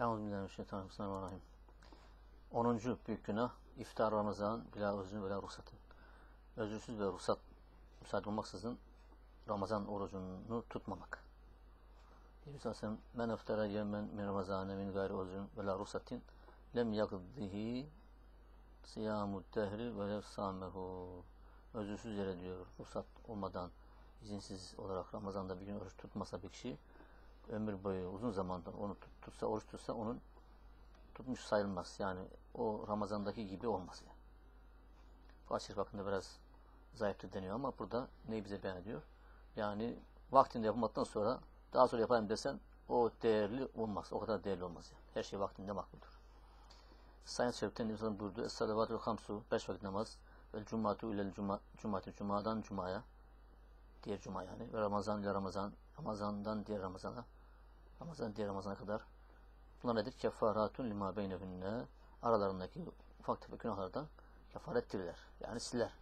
Euzubillahimineşşeytanirracim. 10. büyük günah iftar Ramazan bila özrün bila ruhsatın. Özürsüz ve ruhsat müsaade olmaksızın Ramazan orucunu tutmamak. Nebi Sallallahu men iftara yemen min Ramazane min gayri özrün ve la ruhsatin lem yakdihi siyamu tehri ve samehu. Özürsüz yere diyor ruhsat olmadan izinsiz olarak Ramazan'da bir gün oruç tutmasa bir kişi ömür boyu uzun zamandan onu tut, tutsa, oruç tutsa onun tutmuş sayılmaz. Yani o Ramazan'daki gibi olmaz. Yani. Faşir bakımda biraz zayıftır deniyor ama burada neyi bize beyan ediyor? Yani vaktinde yapılmaktan sonra daha sonra yapayım desen o değerli olmaz. O kadar değerli olmaz. Yani. Her şey vaktinde makbuldür. Sayın Şerif'ten Nebi buyurdu. Es-salavatü hamsu. Beş vakit namaz. Ve cumatu ile cuma, cumati. Cumadan cumaya. Diğer cuma yani. Ve Ramazan ile Ramazan. Ramazandan diğer Ramazan'a. Ramazan diğer Ramazan'a kadar. Bunlar nedir? Kefaratun lima beynehünne. Aralarındaki ufak tefek günahlardan kefarettirler. Yani siler.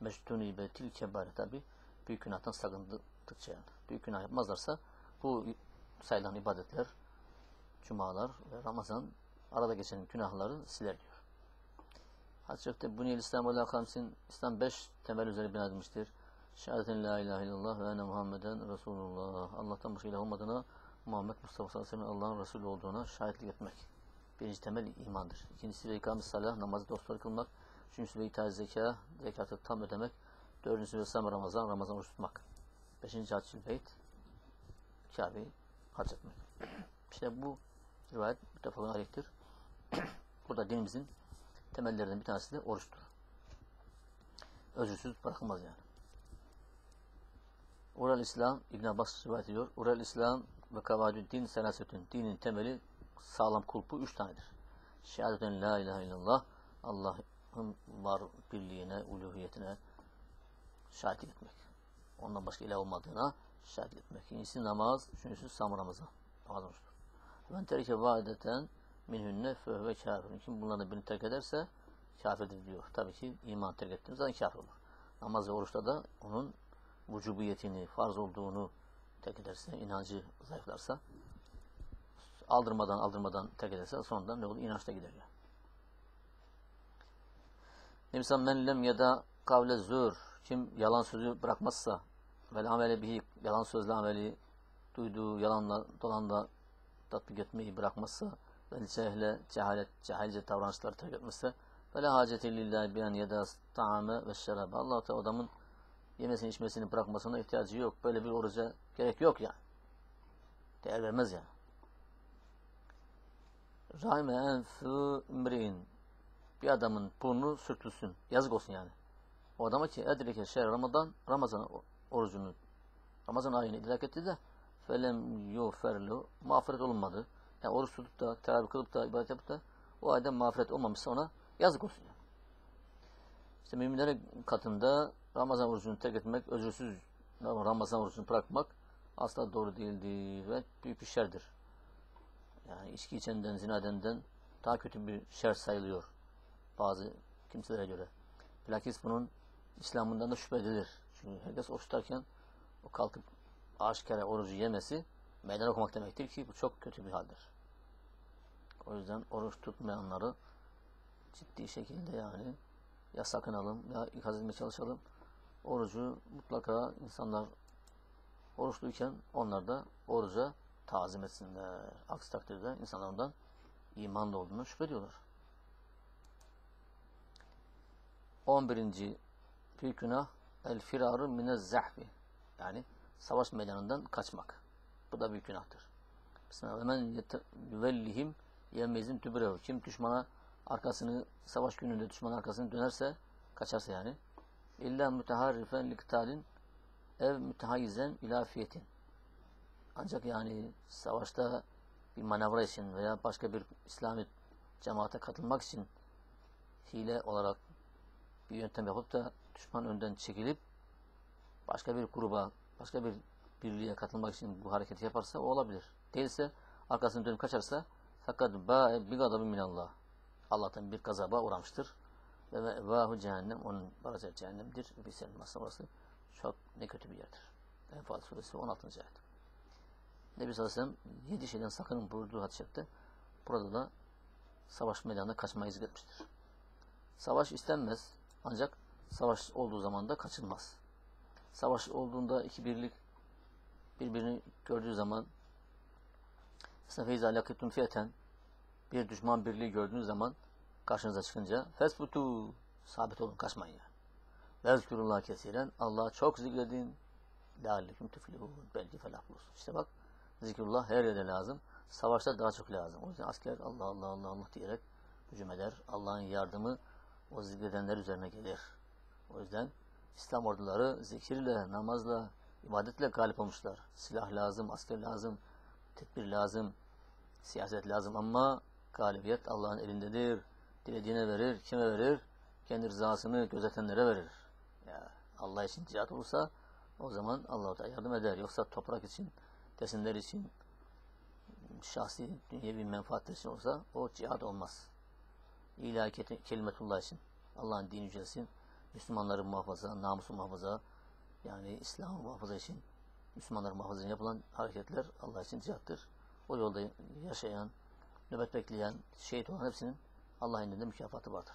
Meştuni betil kebare tabi. Büyük günahtan sakındıkça yani. Büyük günah yapmazlarsa bu sayılan ibadetler, cumalar ve Ramazan arada geçen günahları siler diyor. Şerif'te Buniyel İslam ve Kamsin İslam 5 temel üzere bina edilmiştir. Şehadetin la ilahe illallah ve ene Muhammeden Resulullah. Allah'tan başka ilah olmadığına Muhammed Mustafa sallallahu aleyhi ve sellem Allah'ın Resulü olduğuna şahitlik etmek. Birinci temel imandır. İkincisi ve ikamet salah, namazı dostlar kılmak. Üçüncüsü ve itaat zeka, zekatı tam ödemek. Dördüncüsü ve sam Ramazan, Ramazan oruç tutmak. Beşinci haccül beyt, Kabe'yi hac etmek. İşte bu rivayet müttefakın aleyhtir. Burada dinimizin temellerinden bir tanesi de oruçtur. Özürsüz bırakılmaz yani. Ural İslam İbn Abbas rivayet ediyor. Ural İslam ve kavadü din selasetün. Dinin temeli sağlam kulpu üç tanedir. Şehadeten la ilahe illallah Allah'ın var birliğine, uluhiyetine şahitlik etmek. Ondan başka ilah olmadığına şahitlik etmek. İkincisi namaz, üçüncüsü sam Ramazan. Ramazan oruçtur. Ben terike vaadeten minhünne fehve kafirun. Kim bunlardan birini terk ederse kafirdir diyor. Tabii ki iman terk ettiğimiz zaman kafir olur. Namaz ve oruçta da onun vücubiyetini, farz olduğunu terk ederse, inancı zayıflarsa, aldırmadan aldırmadan terk ederse sonunda ne olur? İnançta gider ya. Nemisa men lem ya da kavle zür. Kim yalan sözü bırakmazsa ve amele bihi yalan sözle ameli duyduğu yalanla dolanla tatbik etmeyi bırakmazsa ve cehle cehalet cahilce davranışları terk etmezse ve la haceti lillahi bi en yeda ta'ame ve şerabe. Allah Teala adamın yemesini içmesini bırakmasına ihtiyacı yok. Böyle bir oruca gerek yok yani. Değer vermez yani. Rahime enfü imri'in bir adamın burnu sürtülsün. Yazık olsun yani. O adama ki edrike şer Ramazan Ramazan orucunu Ramazan ayını idrak etti de felem yuferlu mağfiret olunmadı. Yani oruç tutup da teravih kılıp da ibadet yapıp da o ayda mağfiret olmamışsa ona yazık olsun yani. İşte müminlerin katında Ramazan orucunu terk etmek, özürsüz Ramazan orucunu bırakmak asla doğru değildir ve büyük bir şerdir. Yani içki içenden, zina edenden daha kötü bir şer sayılıyor bazı kimselere göre. Bilakis bunun İslam'ından da şüphe edilir. Çünkü herkes oruç tutarken o kalkıp aşikare orucu yemesi meydan okumak demektir ki bu çok kötü bir haldir. O yüzden oruç tutmayanları ciddi şekilde yani ya sakınalım ya ikaz etmeye çalışalım. Orucu mutlaka insanlar oruçluyken onlar da oruca tazim etsinler. Aksi takdirde insanlar ondan imanlı olduğunu şüphe ediyorlar. 11. büyük günah el firaru mine zahfi yani savaş meydanından kaçmak. Bu da büyük günahtır. Bismillah. Men yuvellihim yemmezin tübrehu. Kim düşmana arkasını savaş gününde düşman arkasını dönerse kaçarsa yani illa müteharrifen liktalin ev mütehayyizen ilafiyetin. Ancak yani savaşta bir manevra için veya başka bir İslami cemaate katılmak için hile olarak bir yöntem yapıp da düşman önden çekilip başka bir gruba, başka bir birliğe katılmak için bu hareketi yaparsa o olabilir. Değilse arkasını dönüp kaçarsa fakat ba bir gadabı minallah. Allah'tan bir gazaba uğramıştır. Ve vahu cehennem onun barajı cehennemdir. Bir senin orası çok ne kötü bir yerdir. Enfal suresi 16. ayet. Nebi sallallahu aleyhi yedi şeyden sakının buyurduğu hadis-i burada da savaş meydanına kaçmayı zikretmiştir. Savaş istenmez ancak savaş olduğu zaman da kaçılmaz. Savaş olduğunda iki birlik birbirini gördüğü zaman Feyza lakitun fiyeten bir düşman birliği gördüğünüz zaman karşınıza çıkınca fesbutu sabit olun kaçmayın yani. Vezkurullah kesiren Allah'a çok zikredin leallekum tuflihun belki felah bulursun. İşte bak zikrullah her yerde lazım. Savaşta daha çok lazım. O yüzden asker Allah Allah Allah Allah diyerek hücum eder. Allah'ın yardımı o zikredenler üzerine gelir. O yüzden İslam orduları zikirle, namazla, ibadetle galip olmuşlar. Silah lazım, asker lazım, tedbir lazım, siyaset lazım ama galibiyet Allah'ın elindedir. Dilediğine verir, kime verir? Kendi rızasını gözetenlere verir. Ya Allah için cihat olursa o zaman Allah da yardım eder. Yoksa toprak için, desinler için, şahsi dünyevi menfaatler için olsa o cihat olmaz. İlahi kelimetullah için, Allah'ın dini yücelsin, Müslümanların muhafaza, namusu muhafaza, yani İslam'ı muhafaza için, Müslümanların muhafaza yapılan hareketler Allah için cihattır. O yolda yaşayan, nöbet bekleyen, şehit olan hepsinin Allah indinde mükafatı vardır.